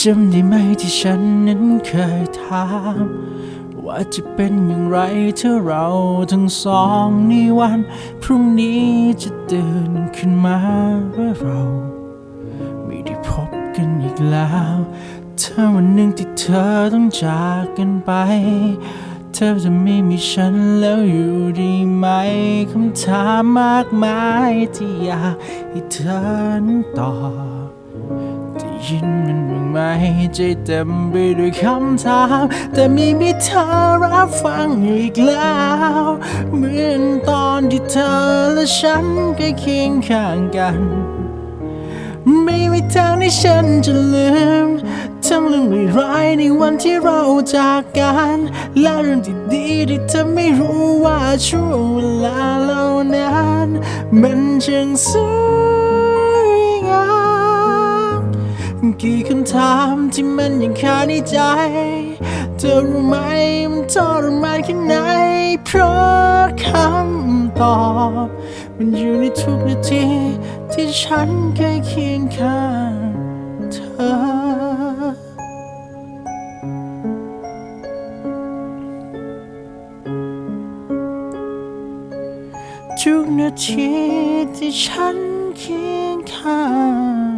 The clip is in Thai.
จำได้ไหมที่ฉันนั้นเคยถาม ว่าจะเป็นอย่างไรถ้าเราทั้งสองในวัน พรุ่งนี้จะตื่นขึ้นมาว่าเรา ไม่ได้พบกันอีกแล้ว ถ้าวันหนึ่งที่เธอต้องจากกันไปเธอจะไม่มีฉันแล้วอยู่ดีไหมคำถามมากมายที่อยากให้เธอนั้นตอบ ยินมันบ้างไหมใจเต็มไปด้วยคำถาม แต่ไม่มีเธอรับฟังอีกแล้ว เหมือนตอนที่เธอและฉันเคยเคียงข้างกัน ไม่มีทางที่ฉันจะลืมทั้งเรื่องไม่ร้ายในวันที่เราจากกัน และเรื่องที่ดีที่เธอไม่รู้ว่าช่วงเวลาเหล่านั้น มันช่างสวย กี่คำถามที่มันยังคาในใจ เธอรู้ไหมมันทรมานแค่ไหน เพราะคำตอบ มันอยู่ในทุกนาที ที่ฉันเคยเคียงข้างเธอทุกนาทีที่ฉันเคียงข้าง